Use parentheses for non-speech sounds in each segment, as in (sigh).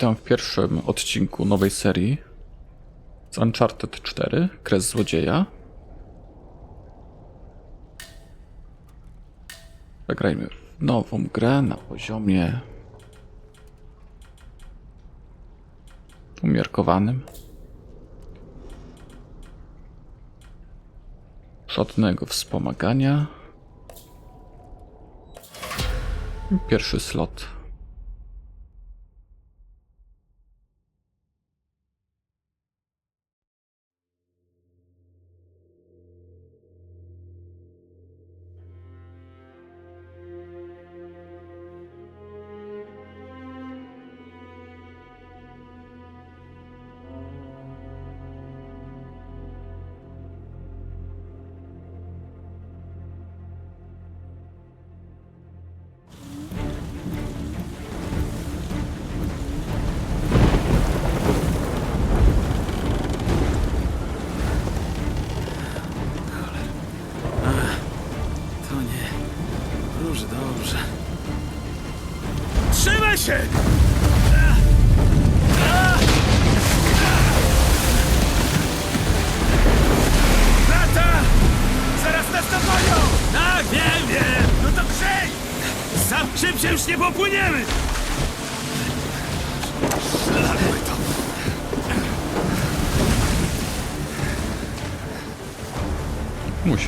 Witam w pierwszym odcinku nowej serii z Uncharted 4, Kres Złodzieja. Zagrajmy w nową grę na poziomie umiarkowanym. Żadnego wspomagania. Pierwszy slot.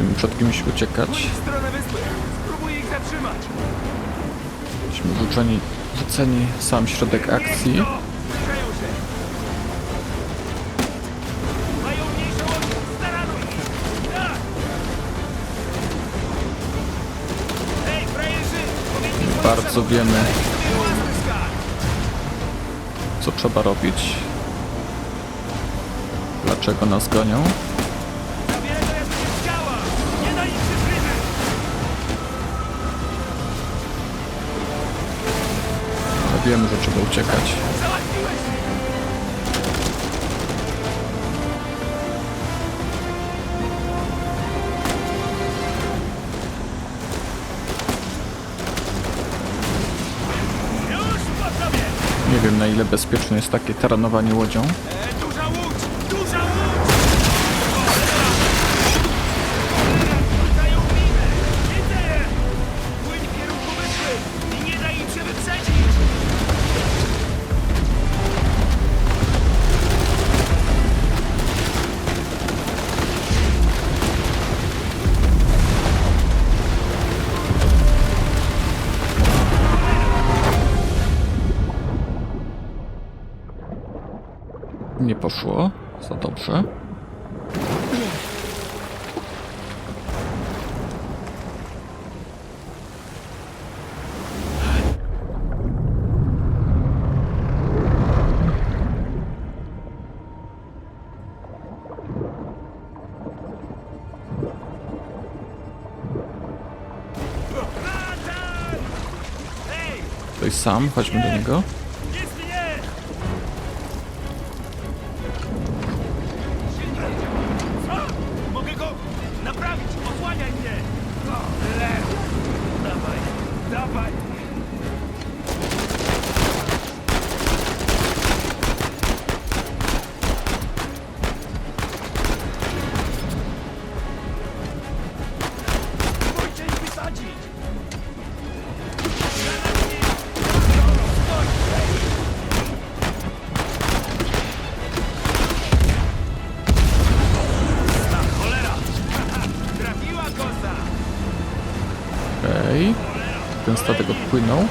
Musimy przed kimś uciekać. Jesteśmy rzuceni, rzuceni w sam środek akcji. Tak! Bardzo wiemy, co trzeba robić. Dlaczego nas gonią? Wiemy, że trzeba uciekać. Nie wiem, na ile bezpieczne jest takie taranowanie łodzią. Poszło za dobrze. Ktoś sam, chodźmy do niego. Statek odpłynął.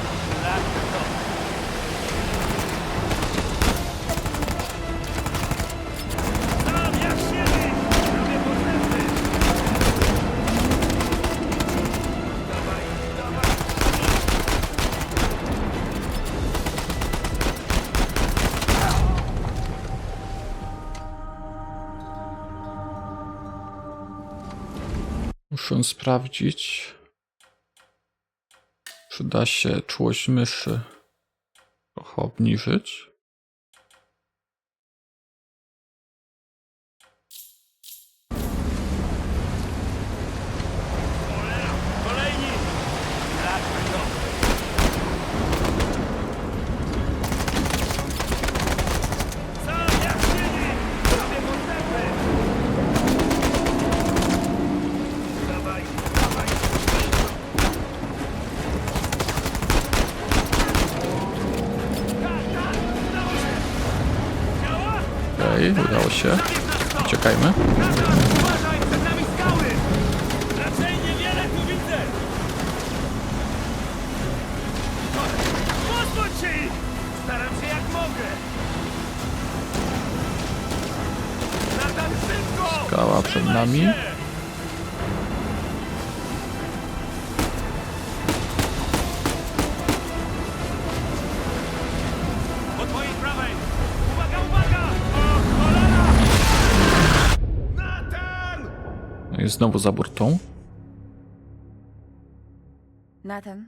Muszę sprawdzić, czy da się czułość myszy trochę obniżyć. Uważaj, przed nami skały! Raczej niewiele tu widzę! Pozbądź się się jak mogę! Skała przed nami. się! I znowu za burtą. Nathan?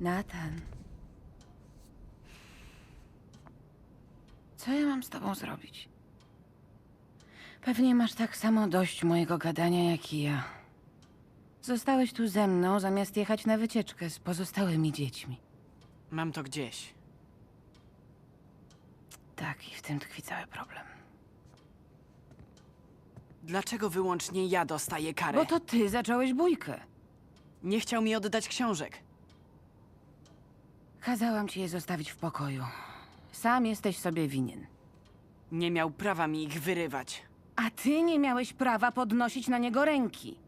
Nathan. Co ja mam z tobą zrobić? Pewnie masz tak samo dość mojego gadania jak i ja. Zostałeś tu ze mną, zamiast jechać na wycieczkę z pozostałymi dziećmi. Mam to gdzieś. Tak, i w tym tkwi cały problem. Dlaczego wyłącznie ja dostaję karę? Bo to ty zacząłeś bójkę. Nie chciał mi oddać książek. Kazałam ci je zostawić w pokoju. Sam jesteś sobie winien. Nie miał prawa mi ich wyrywać. A ty nie miałeś prawa podnosić na niego ręki.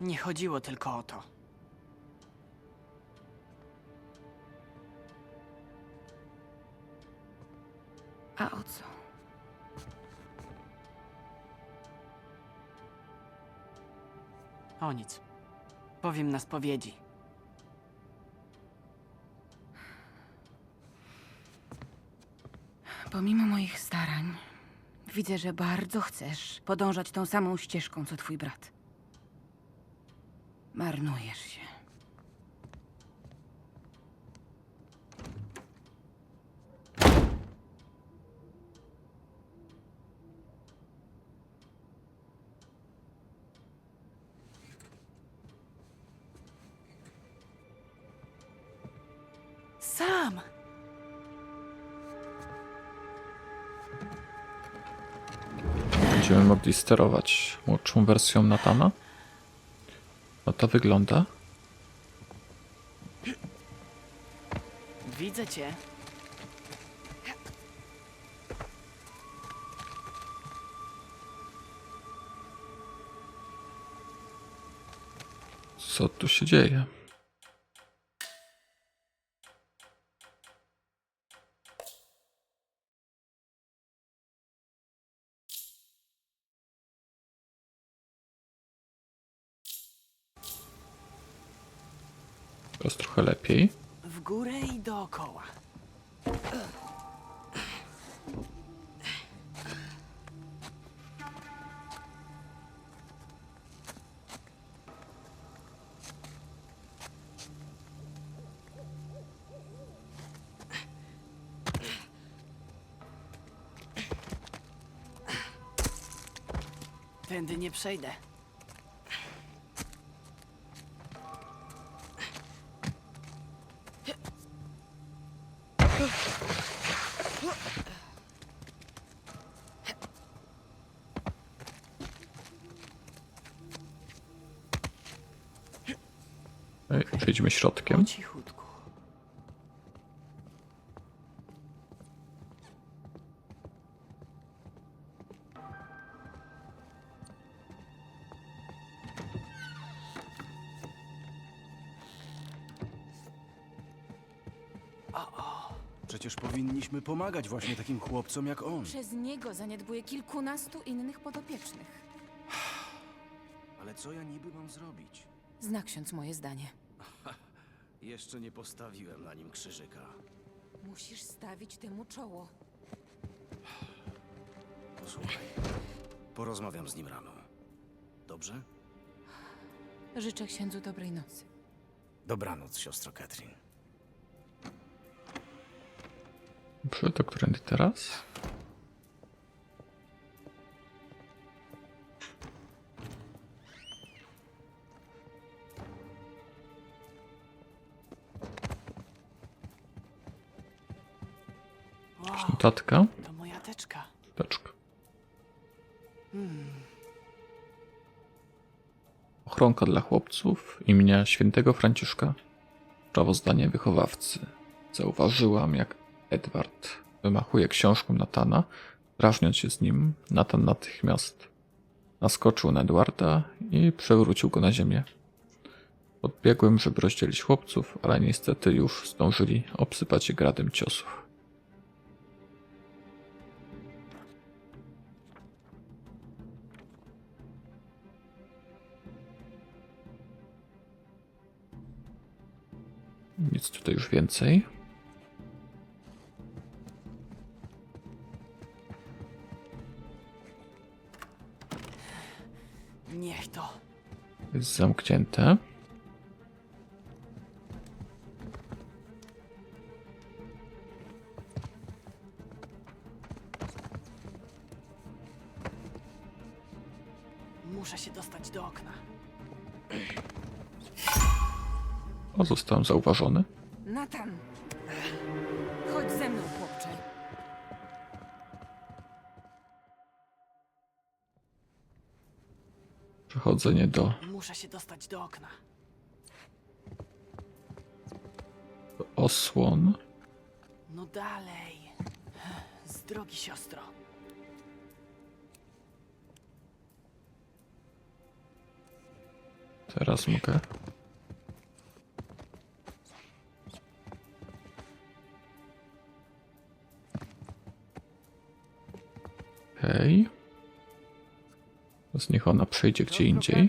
Nie chodziło tylko o to. A o co? O nic. Powiem na spowiedzi. Pomimo moich starań, widzę, że bardzo chcesz podążać tą samą ścieżką, co twój brat. Marnujesz się. Mogli sterować młodszą wersją Natana. No to wygląda. Widzę cię. Co tu się dzieje? Teraz trochę lepiej. W górę i dookoła. Tędy nie przejdę. Przejdźmy środkiem. cichutku. Przecież powinniśmy pomagać właśnie takim chłopcom jak on. Przez niego zaniedbuje kilkunastu innych podopiecznych. Ale co ja niby mam zrobić? Zna ksiądz moje zdanie. Jeszcze nie postawiłem na nim krzyżyka. Musisz stawić temu czoło. Posłuchaj. Porozmawiam z nim rano. Dobrze? Życzę księdzu dobrej nocy. Dobranoc, siostro Katrin. Dobrze, to którędy teraz? Notatka. to moja teczka. Teczka. ochronka dla chłopców imienia świętego Franciszka. Sprawozdanie wychowawcy. Zauważyłam, jak Edward wymachuje książką Natana, drażniąc się z nim. Natan natychmiast naskoczył na Edwarda i przewrócił go na ziemię. Podbiegłem, żeby rozdzielić chłopców, ale niestety już zdążyli obsypać je gradem ciosów. Nic tutaj już więcej. Niech to. Jest zamknięte. Zostałem zauważony. Natan! Chodź ze mną, chłopcze. Przechodzenie do Muszę się dostać do okna. osłon. No dalej. Z drogi, siostro. Teraz mogę. Okej. Teraz niech ona przejdzie gdzie indziej.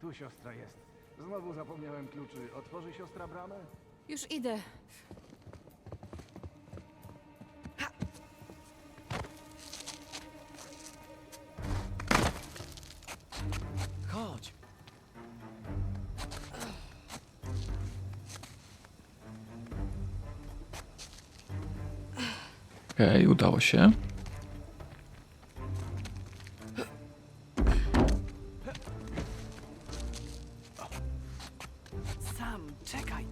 Tu siostra jest. Znowu zapomniałem kluczy. Otworzy siostra bramę? Już idę. Udało się. Sam, czekaj.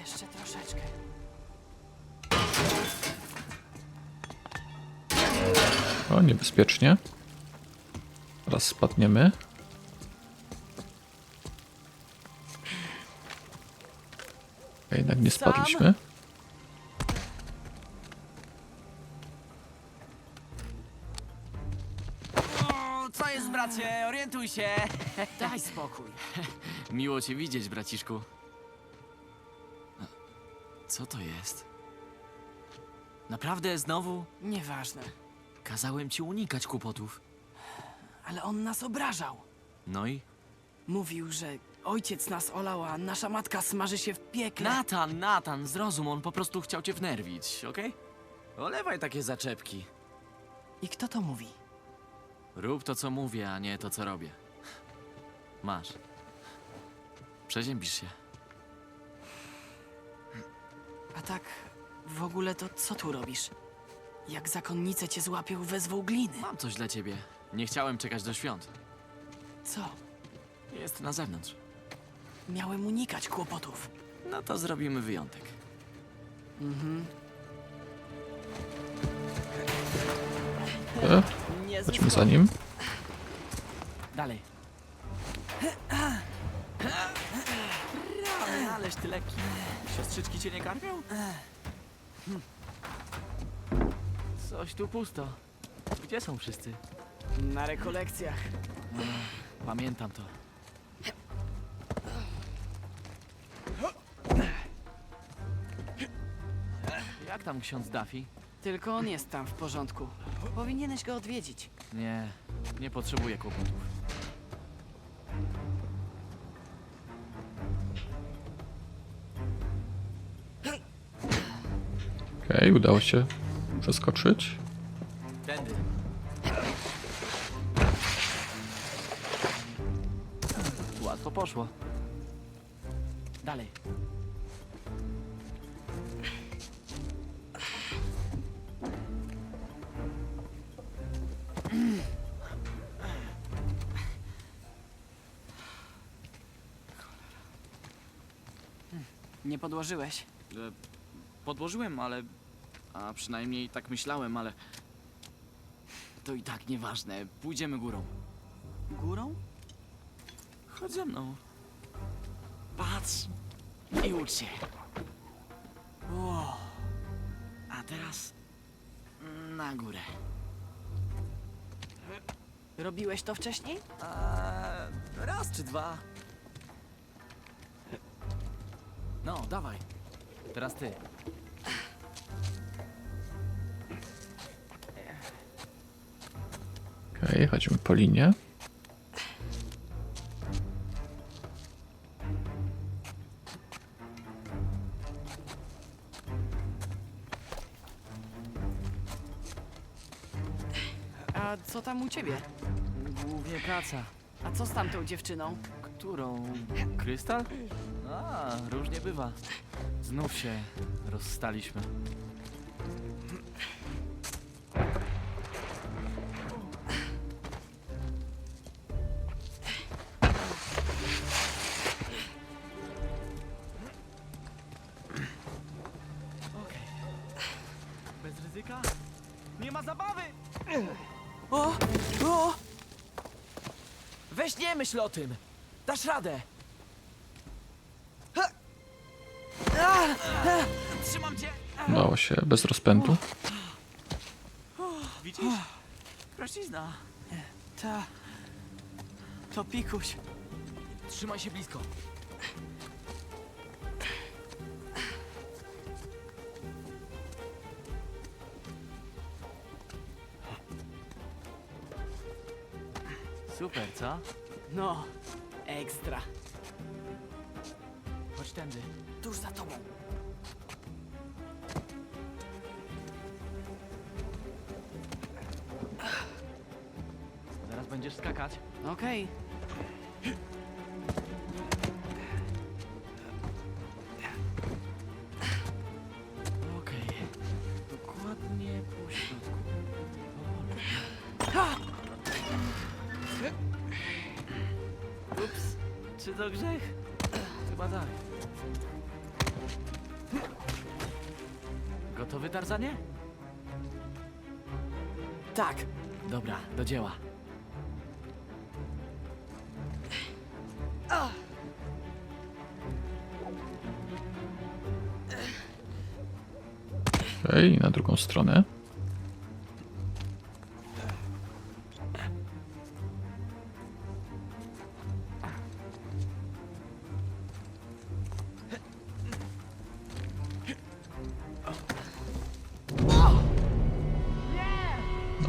Jeszcze troszeczkę. O, niebezpiecznie. Teraz spadniemy. Nie spadliśmy. O, co jest, bracie? Orientuj się! (laughs) Daj spokój. (laughs) Miło cię widzieć, braciszku. Co to jest? Naprawdę znowu? Nieważne. Kazałem ci unikać kłopotów. Ale on nas obrażał. No i? Mówił, że ojciec nas olał, a nasza matka smaży się w piekle. Natan, Natan, zrozum, on po prostu chciał cię wnerwić, okej? Olewaj takie zaczepki. I kto to mówi? Rób to, co mówię, a nie to, co robię. Masz. Przeziębisz się. A tak, w ogóle to co tu robisz? Jak zakonnice cię złapią, wezwą gliny. Mam coś dla ciebie. Nie chciałem czekać do świąt. Co? Jest na zewnątrz. Miałem unikać kłopotów. No to zrobimy wyjątek. E, Nie chodźmy za nim. Dalej. Ależ ty lekki. Siostrzyczki cię nie karmią? Hm. Coś tu pusto. Gdzie są wszyscy? Na rekolekcjach. Pamiętam to. Tam ksiądz Duffy? Tylko on jest tam w porządku. Powinieneś go odwiedzić. Nie, nie potrzebuję kłopotów. Okej, udało się przeskoczyć. Nie podłożyłeś. E, Podłożyłem, ale... A przynajmniej tak myślałem, ale... To i tak nieważne. Pójdziemy górą. Górą? Chodź ze mną. Patrz i ucz się. Wow. A teraz na górę. Robiłeś to wcześniej? A, raz czy dwa. No, dawaj. Teraz ty. Okej, chodźmy po linie. A co tam u ciebie? Głównie praca. A co z tamtą dziewczyną? Którą? Krystal? A, różnie bywa. Znów się rozstaliśmy. Bez ryzyka? Nie ma zabawy! O! O! Weź nie myśl o tym! Dasz radę! Się bez rozpędu. Widzisz? Prościzna. Ta. To pikuś. Trzymaj się blisko. Super, co? No, ekstra. Chodź tędy. Tuż za tobą. Okay, Okej, na drugą stronę.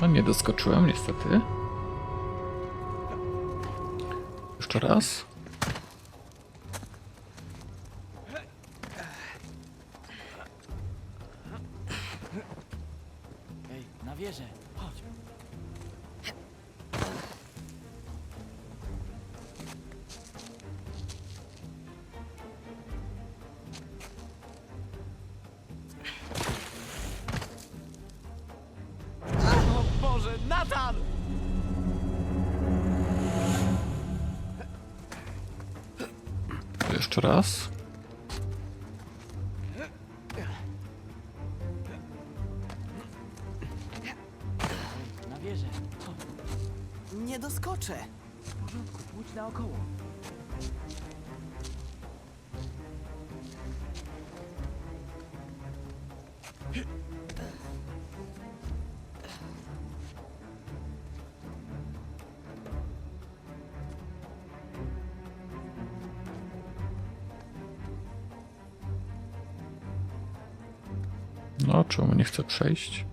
No, nie doskoczyłem niestety. Jeszcze raz. Nathan! Jeszcze raz. Czemu nie chcę przejść?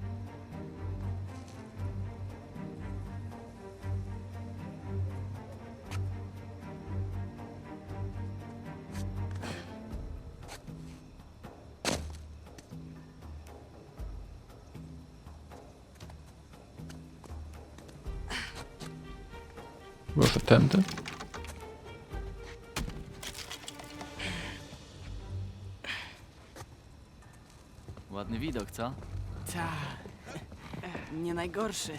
Może tędy? Widok, co? Ta. Nie najgorszy.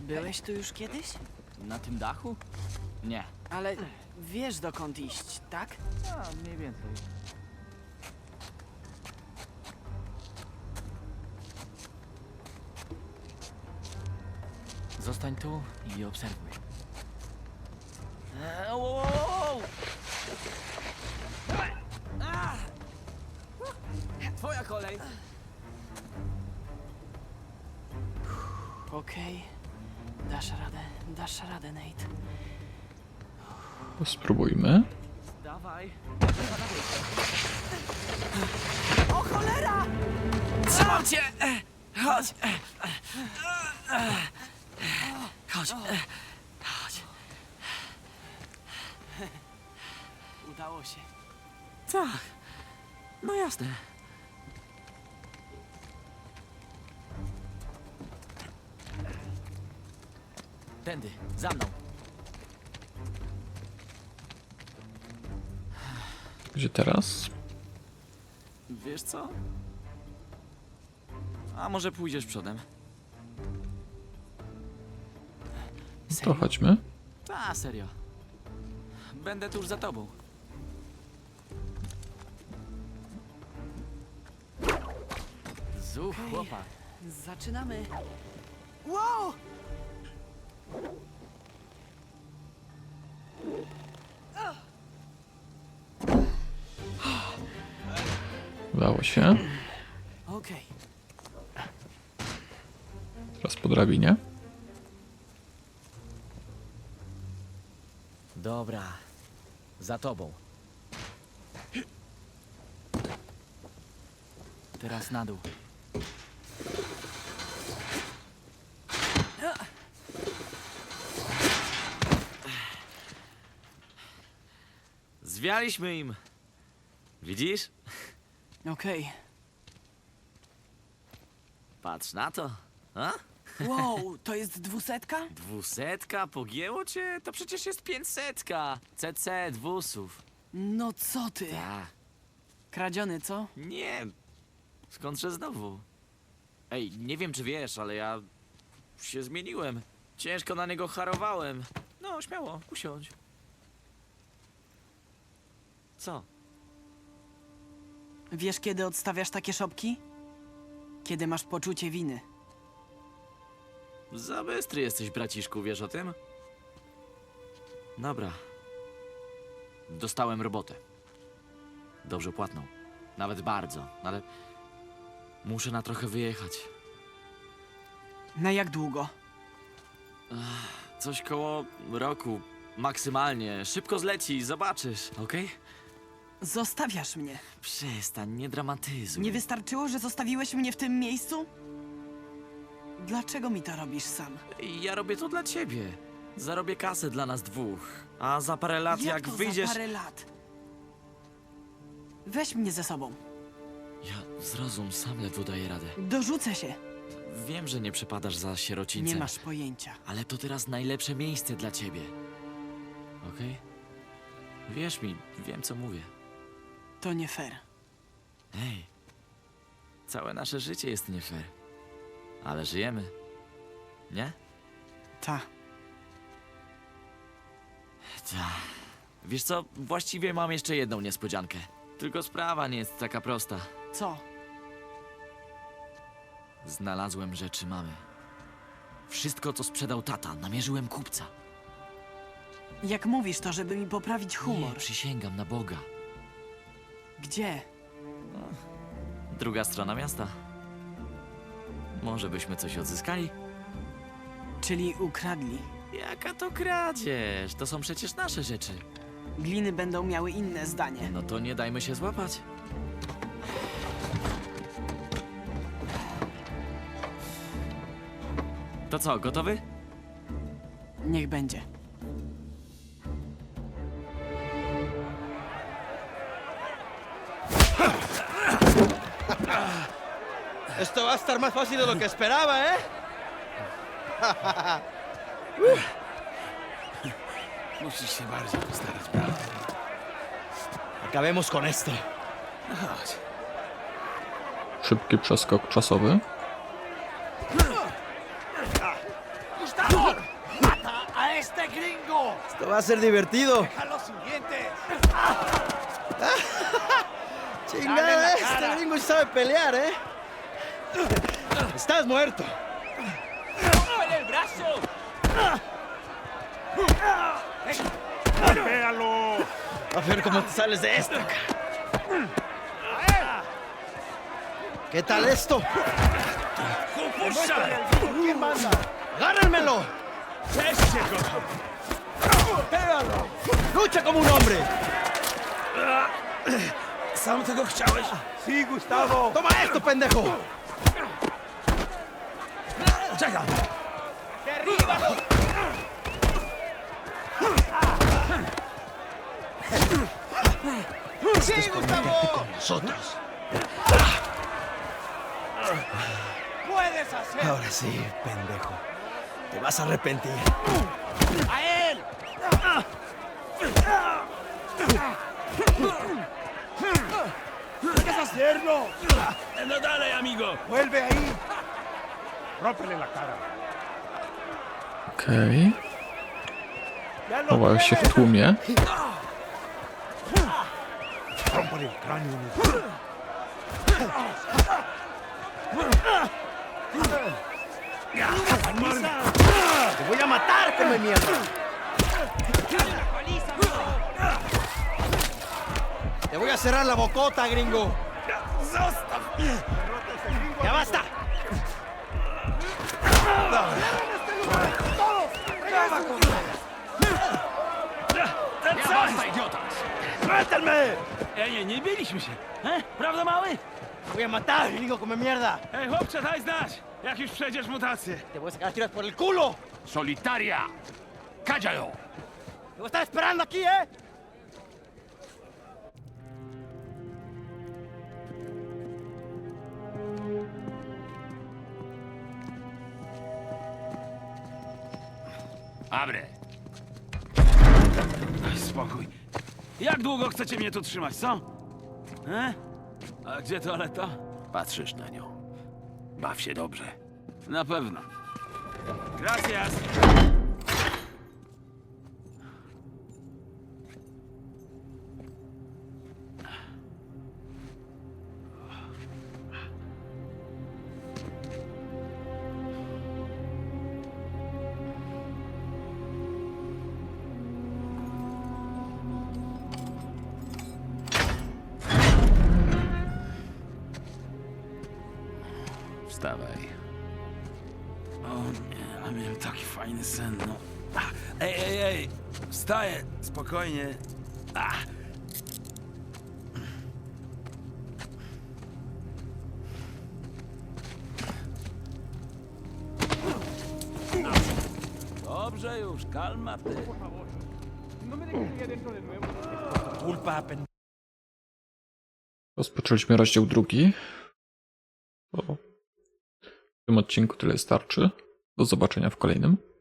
Byłeś tu już kiedyś? Na tym dachu? Nie. Ale Wiesz dokąd iść, tak? A, mniej więcej. Zostań tu i obserwuj. Okej. Dasz radę, dasz radę, Nate. Spróbujmy. Dawaj. O cholera! Trzymam cię! Chodź! Chodź! Chodź! Udało się. Tak. No jasne. Tędy, za mną. Gdzie teraz? Wiesz co? A może pójdziesz przodem? To chodźmy. Ta, serio. Będę tuż za tobą. Zuch, chłopak. Zaczynamy. Wow! Udało się. Teraz po drabinie. Dobra. Za tobą. Teraz na dół. Zwialiśmy im. Widzisz? Okej. Patrz na to. A? Wow, to jest dwusetka? (laughs) Dwusetka? Pogięło cię? To przecież jest pięćsetka. CC dwusów. No co ty? Tak. Kradziony, co? Nie. Skądże znowu? Ej, nie wiem czy wiesz, ale ja się zmieniłem. Ciężko na niego harowałem. No, śmiało, usiądź. Co? Wiesz, kiedy odstawiasz takie szopki? Kiedy masz poczucie winy. Za bystry jesteś, braciszku, wiesz o tym? Dobra. Dostałem robotę. Dobrze płatną. Nawet bardzo, ale muszę na trochę wyjechać. Na jak długo? Coś koło roku, maksymalnie. Szybko zleci, zobaczysz, okej? Zostawiasz mnie. Przestań, nie dramatyzuj. Nie wystarczyło, że zostawiłeś mnie w tym miejscu? Dlaczego mi to robisz sam? Ja robię to dla ciebie. Zarobię kasę dla nas dwóch. A za parę lat, jak, to wyjdziesz... za parę lat? Weź mnie ze sobą. Ja zrozum, sam ledwo daję radę. Dorzucę się. Wiem, że nie przepadasz za sierocińcem. Nie masz pojęcia. Ale to teraz najlepsze miejsce dla ciebie. Okej? Wierz mi, wiem co mówię. To nie fair. Hej. Całe nasze życie jest nie fair. Ale żyjemy. Nie? Ta. Ta. Wiesz co, właściwie mam jeszcze jedną niespodziankę. Tylko sprawa nie jest taka prosta. Co? Znalazłem rzeczy mamy. Wszystko, co sprzedał tata, namierzyłem kupca. Jak mówisz to, żeby mi poprawić humor? Nie, przysięgam na Boga. Gdzie? Druga strona miasta. Może byśmy coś odzyskali? Czyli ukradli. Jaka to kradzież? To są przecież nasze rzeczy. Gliny będą miały inne zdanie. No to nie dajmy się złapać. To co, gotowy? Niech będzie. Va a estar más fácil de lo que esperaba, ¿eh? Musisz się bardziej postarać, prawda? Acabemos con esto. Chodź. Szybki przeskok czasowy. ¡A a este gringo! Esto va a ser divertido. ¡A (laughs) Chingada, este gringo sabe pelear, ¿eh? Estás muerto. el brazo! ¡Véalo! A ver cómo te sales de esto. ¿Qué tal esto? ¿Quién manda? ¡Agárrenmelo! ¡Ese cojo! ¡Lucha como un hombre! Sí, Gustavo. ¡Toma esto, pendejo! Czekam. ¡Sí, Gustavo! nosotros. Puedes hacer Ahora sí, pendejo. Te vas a arrepentir. a él. ¡Puedes hacerlo! No dale, amigo. Vuelve ahí. Rómpele la cara. Okej. Ya lo Chowają się w tłumie. Rómpele el cráneo. ¡Te voy a matar, come mierda! ¡Te voy a cerrar la bocota, gringo! ¡Ya basta! ¡Suéltame! Ej, nie biliśmy się. E? Prawda, mały? ¡Te voy a matar, gringo, come mierda! Ej, chłopcze, daj znać, jak już przejdziesz mutację. ¡Te voy a sacar tiras por el culo! Solitaria! ¡Cállalo! ¡Te voy a estar esperando aquí, eh! Abre. Daj spokój. Jak długo chcecie mnie tu trzymać, co? E? A gdzie toaleta? Patrzysz na nią. Baw się dobrze. Na pewno. Gracias. Taki fajny sen, no. Ach, Ej, ej, ej! Wstaję, spokojnie. Ach. Dobrze już, kalma ty. Rozpoczęliśmy rozdział drugi. To w tym odcinku tyle starczy. Do zobaczenia w kolejnym.